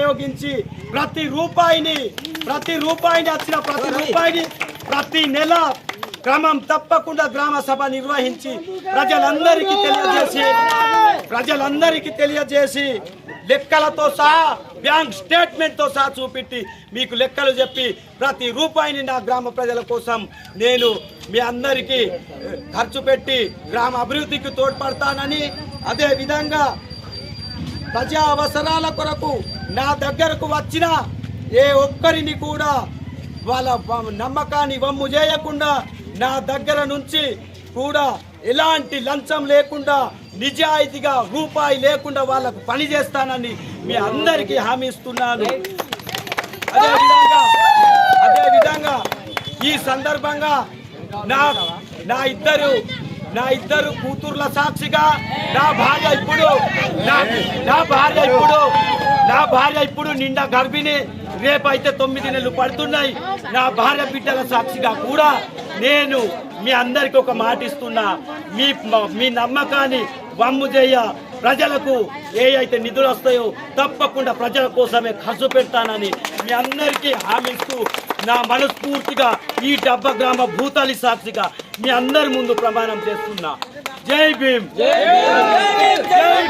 ఉపయోగించి ప్రతి రూపాయిని ప్రతి రూపాయిని వచ్చిన ప్రతి రూపాయిని ప్రతి నెల క్రమం తప్పకుండా గ్రామ సభ నిర్వహించి ప్రజలందరికీ తెలియజేసి ప్రజలందరికీ తెలియజేసి లెక్కలతో సహా బ్యాంక్ స్టేట్మెంట్తో సహా చూపెట్టి మీకు లెక్కలు చెప్పి ప్రతి రూపాయిని నా గ్రామ ప్రజల కోసం నేను మీ అందరికీ ఖర్చు పెట్టి గ్రామ అభివృద్ధికి తోడ్పడతానని అదే విధంగా ప్రజా అవసరాల కొరకు నా దగ్గరకు వచ్చిన ఏ ఒక్కరిని కూడా వాళ్ళ నమ్మకాన్ని వమ్ము చేయకుండా నా దగ్గర నుంచి కూడా ఎలాంటి లంచం లేకుండా నిజాయితీగా రూపాయి లేకుండా వాళ్ళకు పని చేస్తానని మీ అందరికీ హామీ ఇస్తున్నాను. అదేవిధంగా అదేవిధంగా ఈ సందర్భంగా నా నా ఇద్దరు నా ఇద్దరు కూతుర్ల సాక్షిగా నా భార్య ఇప్పుడు నా నా భార్య ఇప్పుడు నా భార్య ఇప్పుడు నిండా గర్భిణి రేపైతే తొమ్మిది నెలలు పడుతున్నాయి. నా భార్య బిడ్డల సాక్షిగా కూడా నేను మీ అందరికి ఒక మాట ఇస్తున్నా. మీ మీ నమ్మకాన్ని వమ్ము చేయ ప్రజలకు ఏ అయితే నిధులు వస్తాయో తప్పకుండా ప్రజల కోసమే ఖర్చు పెడతానని మీ అందరికీ హామీ ఇస్తూ నా మనస్ఫూర్తిగా ఈ డబ్బ గ్రామ భూతాలి సాక్షిగా మీ అందరి ముందు ప్రమాణం చేస్తున్నా. జై భీమ్! జై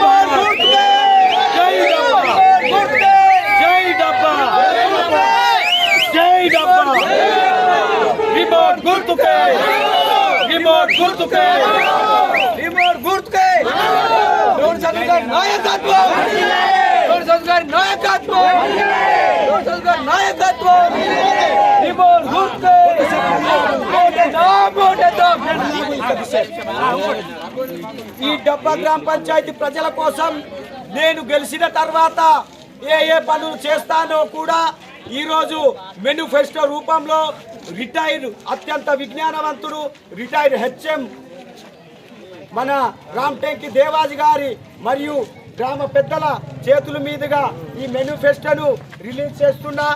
భారత్! జై డబ్బా జై డబ్బా జై డబ్బా రిమోట్ గుర్తుకే రిమోట్ గుర్తుకే రిమోట్ గుర్తుకే డోర్ చదువుగారి నాయకత్వం డోర్ చదువుగారి నాయకత్వం నాయకత్వం రిమోట్ గుర్తుకే ఈ డబ్బా గ్రామ పంచాయతీ ప్రజల కోసం నేను గెలిచిన తర్వాత ఏ ఏ పనులు చేస్తానో కూడా ఈరోజు మేనిఫెస్టో రూపంలో రిటైర్డ్ అత్యంత విజ్ఞానవంతుడు రిటైర్డ్ హెచ్ఎం మన రామ్టెంకి దేవాజీ గారి మరియు గ్రామ పెద్దల చేతుల మీదుగా ఈ మేనిఫెస్టోను రిలీజ్ చేస్తున్నా.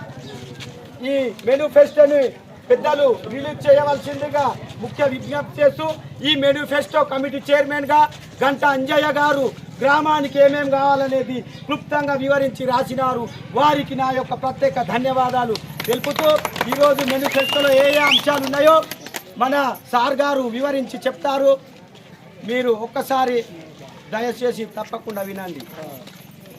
ఈ మేనిఫెస్టోని పెద్దలు రిలీజ్ చేయవలసిందిగా ముఖ్య విజ్ఞప్తి చేస్తూ ఈ మేనిఫెస్టో కమిటీ చైర్మన్గా గంట అంజయ్య గారు గ్రామానికి ఏమేం కావాలనేది క్లుప్తంగా వివరించి రాసినారు. వారికి నా యొక్క ప్రత్యేక ధన్యవాదాలు. తెలుపుతూ ఈరోజు మేనిఫెస్టోలో ఏ ఏ అంశాలు ఉన్నాయో మన సార్ గారు వివరించి చెప్తారు. మీరు ఒక్కసారి దయచేసి తప్పకుండా వినండి.